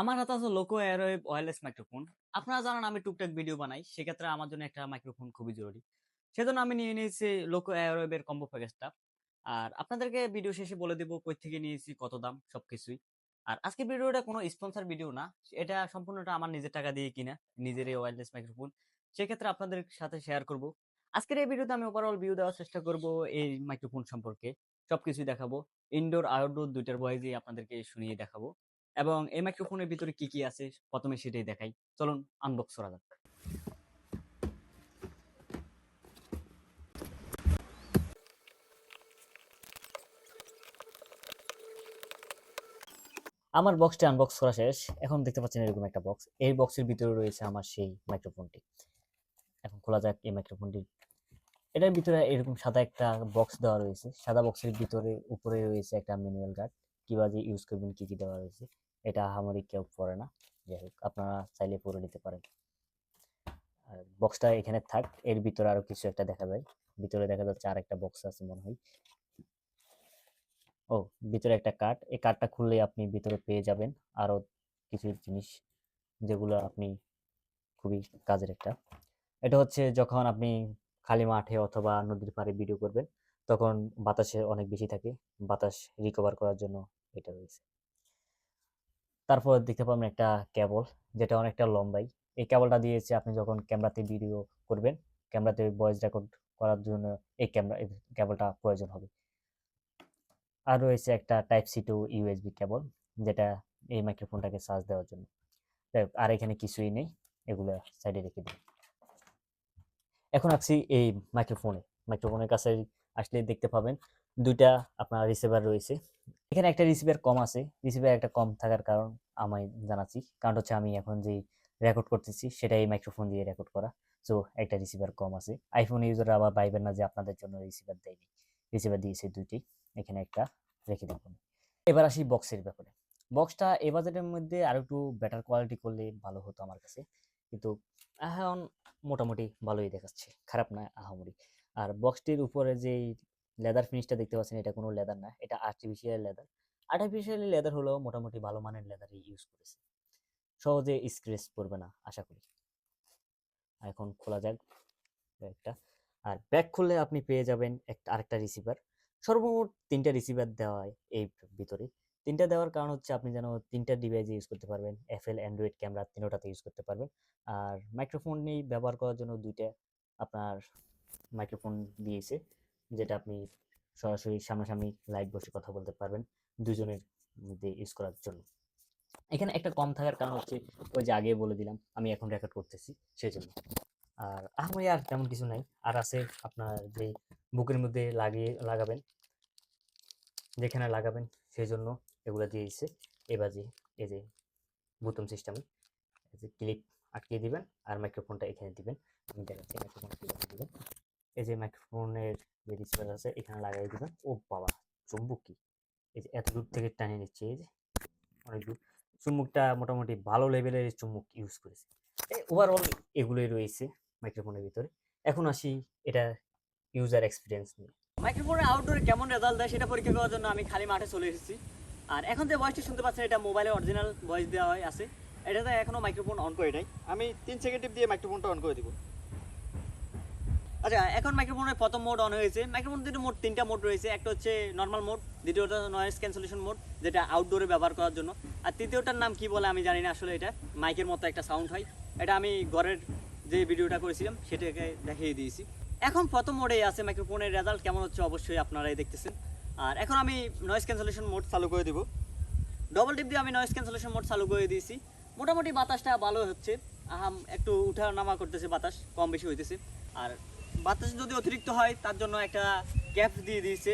আমার হাতে আছে লোকো এয়ারওয়েভ ওয়্যারলেস মাইক্রোফোন আপনারা জানেন আমি টুকটাক ভিডিও বানাই, সেক্ষেত্রে আমার জন্য একটা মাইক্রোফোন খুবই জরুরি। সেজন্য আমি নিয়ে নিয়েছি লোকো এয়ারওয়েভের কম্বো প্যাকেজটা আর আপনাদেরকে ভিডিও শেষে বলে দেবো কই থেকে নিয়েছি, কত দাম, সবকিছুই। আর আজকে ভিডিওটা কোনো স্পন্সর ভিডিও না, এটা সম্পূর্ণটা আমার নিজের টাকা দিয়ে কিনা নিজের এই ওয়্যারলেস মাইক্রোফোন সেক্ষেত্রে আপনাদের সাথে শেয়ার করব। আজকের এই ভিডিওতে আমি ওভারঅল ভিউ দেওয়ার চেষ্টা করব এই মাইক্রোফোন সম্পর্কে। সবকিছুই দেখাবো। ইনডোর আউটডোর দুইটার ভয়েসই আপনাদেরকে শুনিয়ে দেখাবো। এবং এই মাইক্রোফোনের ভিতরে কি কি আছে? প্রথমে সেটাই দেখাই। চলুন আনবক্স করা যাক। আমার বক্সটা আনবক্স করা শেষ। এখন দেখতে পাচ্ছেন এরকম একটা বক্স এই বক্সের ভিতরে রয়েছে আমার সেই মাইক্রোফোনটি এখন খোলা যাক এই মাইক্রোফোনটি এটার ভিতরে এরকম সাদা একটা বক্স দেওয়া রয়েছে। সাদা বক্সের ভিতরে উপরে রয়েছে একটা ম্যানুয়াল গার্ড কীভাবে ইউজ করবেন, কি কি দেওয়া রয়েছে এটা আহামরি কেউ পড়ে না। যাই হোক, আপনারা চাইলে পড়ে নিতে পারেন। আর বক্সটা এখানে থাক, এর ভিতরে আরও কিছু একটা দেখা যায়। ভিতরে দেখা যাচ্ছে আর একটা বক্স আছে মনে হয়। ও, ভিতরে একটা কার্ড এই কার্ডটা খুললে আপনি ভিতরে পেয়ে যাবেন আরও কিছু জিনিস, যেগুলো আপনি খুবই কাজের একটা। এটা হচ্ছে যখন আপনি খালি মাঠে অথবা নদীর পাড়ে ভিডিও করবেন, তখন বাতাসে অনেক বেশি থাকে। বাতাস রিকভার করার জন্য এটা রয়েছে। তারপর দেখতে পাবেন একটা কেবল, যেটা অনেকটা লম্বাই। এই কেবলটা দিয়েছে আপনি যখন ক্যামেরাতে ভিডিও করবেন, ক্যামেরাতে ভয়েস রেকর্ড করার জন্য এই ক্যামেরা কেবলটা প্রয়োজন হবে। আর রয়েছে একটা type C to USB cable, যেটা এই মাইক্রোফোনটাকে চার্জ দেওয়ার জন্য। আর এখানে কিছুই নেই, এগুলো সাইডে রেখে দিই। এখন আসছি এই মাইক্রোফোনে মাইক্রোফোনের কাছে আসলে দেখতে পাবেন দুইটা আপনার রিসিভার রয়েছে। এখানে একটা রিসিভার কম আছে। রিসিভার একটা কম থাকার কারণ আমি জানাচ্ছি। কারণ হচ্ছে আমি এখন যেই রেকর্ড করতেছি সেটা এই মাইক্রোফোন দিয়ে রেকর্ড করা। সো একটা রিসিভার কম আছে। আইফোন ইউজাররা আবার ভাইবেন না যে আপনাদের জন্য রিসিভার দেয়নি। রিসিভার দিয়েছে দুইটি। এখানে একটা রেখে দেখুন এবার আসি বক্সের ব্যাপারে। বক্সটা এ বাজেটের মধ্যে আর একটু বেটার কোয়ালিটি করলে ভালো হতো আমার কাছে। কিন্তু এখন মোটামুটি ভালোই দেখাচ্ছে। খারাপ না আহামরি। আর বক্সটির উপরে যে লেদার ফিনিশটা দেখতে পাচ্ছেন, এটা কোনো লেদার না, এটা আর্টিফিশিয়াল লেদার আর্টিফিশিয়াল লেদার হলেও মোটামুটি ভালো মানের লেদার ইউজ করেছে। সহজে স্ক্রেচ পড়বে না, আশা করি। এখন খোলা যাক ব্যাগটা। আর ব্যাগ খুললে আপনি পেয়ে যাবেন একটা আরেকটা রিসিভার সর্বমোট তিনটা রিসিভার দেওয়া হয় এই ভিতরে। তিনটা দেওয়ার কারণ হচ্ছে আপনি যেন তিনটা ডিভাইসে ইউজ করতে পারবেন। এফএল অ্যান্ড্রয়েড ক্যামেরা তিনোটাতে ইউজ করতে পারবেন। আর মাইক্রোফোন নিয়ে ব্যবহার করার জন্য দুইটা আপনার মাইক্রোফোন দিয়েছে। যেটা আপনি সরাসরি সামনাসামনি লাইভ বসে কথা বলতে পারবেন দুজনের মধ্যে ইউজ করার জন্য। এখানে একটা কম থাকার কারণ হচ্ছে ওই যে আগে বলে দিলাম, আমি এখন রেকর্ড করতেছি সেই জন্য আর আমি আর তেমন কিছু নাই। আর আছে আপনার যে বুকের মধ্যে লাগিয়ে, লাগাবেন, যেখানে লাগাবেন সেই জন্য এগুলো দিয়েছে এবার যে, এই যে বুতম সিস্টেমে ক্লিপ আটকে দিবেন আর মাইক্রোফোনটা এখানে দিবেন। আমি দেখাচ্ছি দিবেন। এই যে মাইক্রোফোনের যে রিসিভার আছে, এখানে লাগাই দিবেন। ও বাবা চুম্বক কি এই যে এত দূর থেকে টানিয়ে নিচ্ছে, এই যে অনেক দূর। চুম্বকটা মোটামুটি ভালো লেভেলের চুম্বক ইউজ করেছে। ওভারঅল এগুলোই রয়েছে মাইক্রোফোনের ভিতরে। এখন আসি এটা ইউজার এক্সপিরিয়েন্স নিয়ে। মাইক্রোফোনের আউটডোরে কেমন রেজাল্ট দেয় সেটা পরীক্ষা করার জন্য আমি খালি মাঠে চলে এসেছি। আর এখন যে ভয়েসটি শুনতে পাচ্ছেন, এটা মোবাইলে অরিজিনাল ভয়েস দেওয়া হয়, আছে। এটা এটাতে এখনও মাইক্রোফোন অন করে নাই। আমি তিন সেকেন্ড দিয়ে মাইক্রোফোনটা অন করে দিব। আচ্ছা এখন মাইক্রোফোনের প্রথম মোড অন হয়েছে। মাইক্রোফোন দুটো মোড তিনটা মোড রয়েছে। একটা হচ্ছে নর্মাল মোড দ্বিতীয়টা নয়েজ ক্যান্সেলেশন মোড যেটা আউটডোরে ব্যবহার করার জন্য। আর তৃতীয়টার নাম কি বলে আমি জানি না আসলে এটা। মাইকের মতো একটা সাউন্ড হয়। এটা আমি ঘরের যে ভিডিওটা করেছিলাম, সেটাকে দেখিয়ে দিয়েছি। এখন প্রথম মোডেই আছে মাইক্রোফোনের রেজাল্ট কেমন হচ্ছে অবশ্যই আপনারাই দেখতেছেন। আর এখন আমি নয়েজ ক্যান্সেলেশন মোড চালু করে দিব। ডবল টিপ দিয়ে আমি নয়েজ ক্যান্সেলেশন মোড চালু করে দিয়েছি। মোটামুটি বাতাসটা ভালো হচ্ছে। আহাম, একটু উঠা নামা করতেছে বাতাস, কম বেশি হইতেছে। আর বাতাস যদি অতিরিক্ত হয়, তার জন্য একটা ক্যাপ দিয়ে দিয়েছে।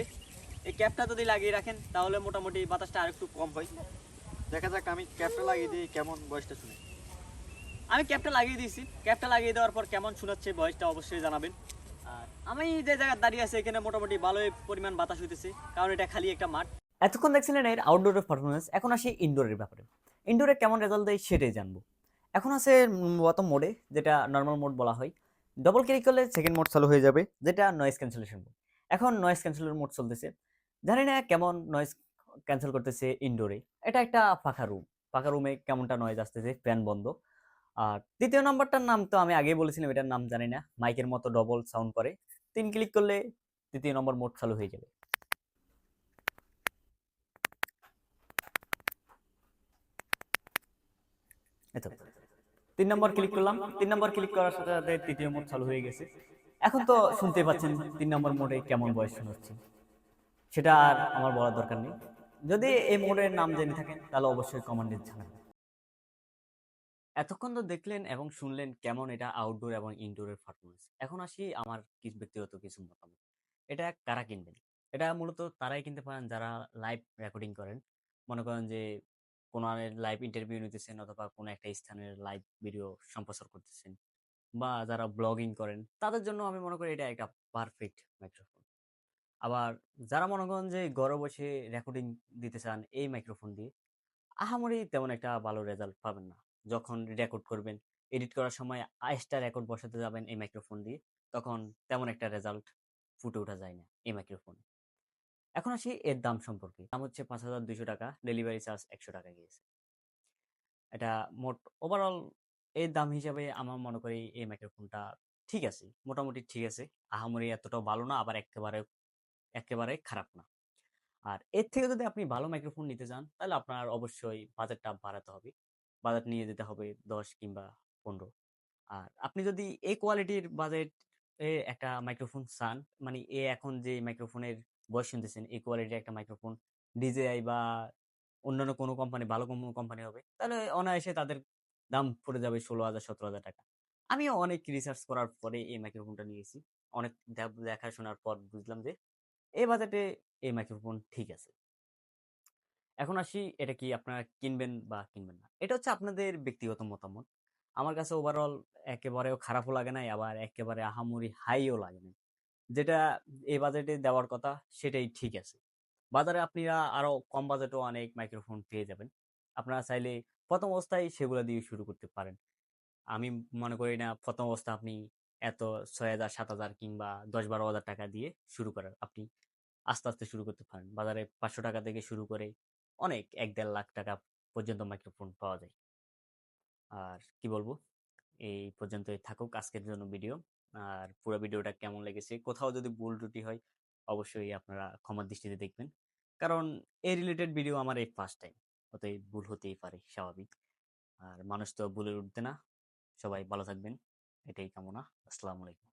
এই ক্যাপটা যদি লাগিয়ে রাখেন, তাহলে মোটামুটি বাতাসটা আরেকটু কম হয়। দেখা যাক আমি ক্যাপটা লাগিয়ে দিই, কেমন বয়সটা শুনে। আমি ক্যাপটা লাগিয়ে দিয়েছি। ক্যাপটা লাগিয়ে দেওয়ার পর কেমন শোনাচ্ছে বয়সটা অবশ্যই জানাবেন। আর আমি যে জায়গায় দাঁড়িয়ে আছি, এখানে মোটামুটি ভালোই পরিমাণ বাতাস হইতেছে, কারণ এটা খালি একটা মাঠ। এতক্ষণ দেখছিলেন এর আউটডোরের পারফরমেন্স এখন আসি ইনডোরের ব্যাপারে। ইনডোরে কেমন রেজাল্ট দেয় সেটাই জানব। এখন আছে প্রথম মোডে যেটা নর্মাল মোড বলা হয়। ডবল ক্লিক করলে সেকেন্ড মোড চালু হয়ে যাবে, যেটা নয়েজ ক্যান্সেলেশন এখন নয়েজ ক্যান্সেলের মোড চলতেছে। জানি না কেমন নয়েজ ক্যান্সেল করতেছে ইনডোরে এটা একটা ফাঁকা রুম ফাঁকা রুমে কেমনটা নয়েজ আসতেছে? ফ্যান বন্ধ। আর তৃতীয় নাম্বারটার নাম তো আমি আগেই বলেছিলাম, এটার নাম জানি না। মাইকের মতো ডবল সাউন্ড করে। তিন ক্লিক করলে তৃতীয় নম্বর মোড চালু হয়ে যাবে। এই তো তিন নম্বর ক্লিক করলাম। তিন নম্বর ক্লিক করার সাথে সাথে তৃতীয় মোড চালু হয়ে গেছে। এখন তো শুনতে পাচ্ছেন তিন নম্বর মোডে কেমন ভয়েস শোনাচ্ছে। সেটা আর আমার বলার দরকার নেই। যদি এই মোডের নাম জেনে থাকেন, তাহলে অবশ্যই কমেন্টে জানাবেন। এতক্ষণ তো দেখলেন এবং শুনলেন কেমন এটা আউটডোর এবং ইনডোরের পারফরমেন্স এখন আসি আমার কিছু ব্যক্তিগত কিছু মতামত। এটা কারা কিনবেন? এটা মূলত তারাই কিনতে পারেন যারা লাইভ রেকর্ডিং করেন। মনে করেন যে কোনো লাইভ ইন্টারভিউ নিতেছেন অথবা কোনো একটা স্থানের লাইভ ভিডিও সম্প্রচার করতেছেন বা যারা ব্লগিং করেন, তাদের জন্য আমি মনে করি এটা একটা পারফেক্ট মাইক্রোফোন আবার যারা মনে করেন যে ঘরে বসে রেকর্ডিং দিতে চান এই মাইক্রোফোন দিয়ে, আহামরি তেমন একটা ভালো রেজাল্ট পাবেন না। যখন রেকর্ড করবেন এডিট করার সময় আইসটা রেকর্ড বসাতে যাবেন এই মাইক্রোফোন দিয়ে, তখন তেমন একটা রেজাল্ট ফুটে ওঠা যায় না এই মাইক্রোফোন এখন আসি এর দাম সম্পর্কে। দাম হচ্ছে পাঁচ হাজার দুইশো টাকা ডেলিভারি চার্জ একশো টাকা গিয়েছে। এটা মোট ওভারঅল এর দাম হিসাবে আমার মনে করি এই মাইক্রোফোনটা ঠিক আছে, মোটামুটি ঠিক আছে। আহামরি এতটাও ভালো না, আবার একেবারে একেবারে খারাপ না। আর এর থেকে যদি আপনি ভালো মাইক্রোফোন নিতে চান, তাহলে আপনার অবশ্যই বাজেটটা বাড়াতে হবে। বাজেট নিয়ে যেতে হবে দশ কিংবা পনেরো। আর আপনি যদি এই কোয়ালিটির বাজেট একটা মাইক্রোফোন চান। মানে এ এখন যে মাইক্রোফোনের বয়স শুনতেছেন, এই কোয়ালিটির একটা মাইক্রোফোন ডিজেআই বা অন্যান্য কোনো কোম্পানি ভালো কোনো কোম্পানি হবে, তাহলে অনায়াসে তাদের দাম পড়ে যাবে ষোলো হাজার, সতেরো হাজার টাকা। আমিও অনেক রিসার্চ করার পরে এই মাইক্রোফোনটা নিয়েছি। অনেক দেখাশোনার পর বুঝলাম যে এই বাজেটে এই মাইক্রোফোন ঠিক আছে। এখন আসি এটা কি আপনারা কিনবেন বা কিনবেন না। এটা হচ্ছে আপনাদের ব্যক্তিগত মতামত। আমার কাছে ওভারঅল একেবারেও খারাপও লাগে নাই, আবার একেবারে আহামরি হাইও লাগে না যেটা এই বাজেটে দেওয়ার কথা, সেটাই ঠিক আছে। বাজারে আপনারা আরও কম বাজেটেও অনেক মাইক্রোফোন পেয়ে যাবেন। আপনারা চাইলে প্রথম অবস্থায় সেগুলো দিয়ে শুরু করতে পারেন। আমি মনে করি না প্রথম অবস্থা আপনি এত ছয় হাজার, সাত হাজার কিংবা দশ বারো হাজার টাকা দিয়ে শুরু করার, আপনি আস্তে আস্তে শুরু করতে পারেন। বাজারে পাঁচশো টাকা থেকে শুরু করে অনেক এক দেড় লাখ টাকা পর্যন্ত মাইক্রোফোন পাওয়া যায়। আর কি বলব? এই পর্যন্তই থাকুক আজকের জন্য ভিডিও আর পুরো ভিডিওটা কেমন লেগেছে? কোথাও যদি ভুল ত্রুটি হয়, অবশ্যই আপনারা ক্ষমার দৃষ্টিতে দেখবেন। কারণ এই রিলেটেড ভিডিও আমার এই ফার্স্ট টাইম অতএব ভুল হতেই পারে, স্বাভাবিক। আর মানুষ তো ভুলের উঠতে না। সবাই ভালো থাকবেন। এটাই কামনা। আসসালামু আলাইকুম।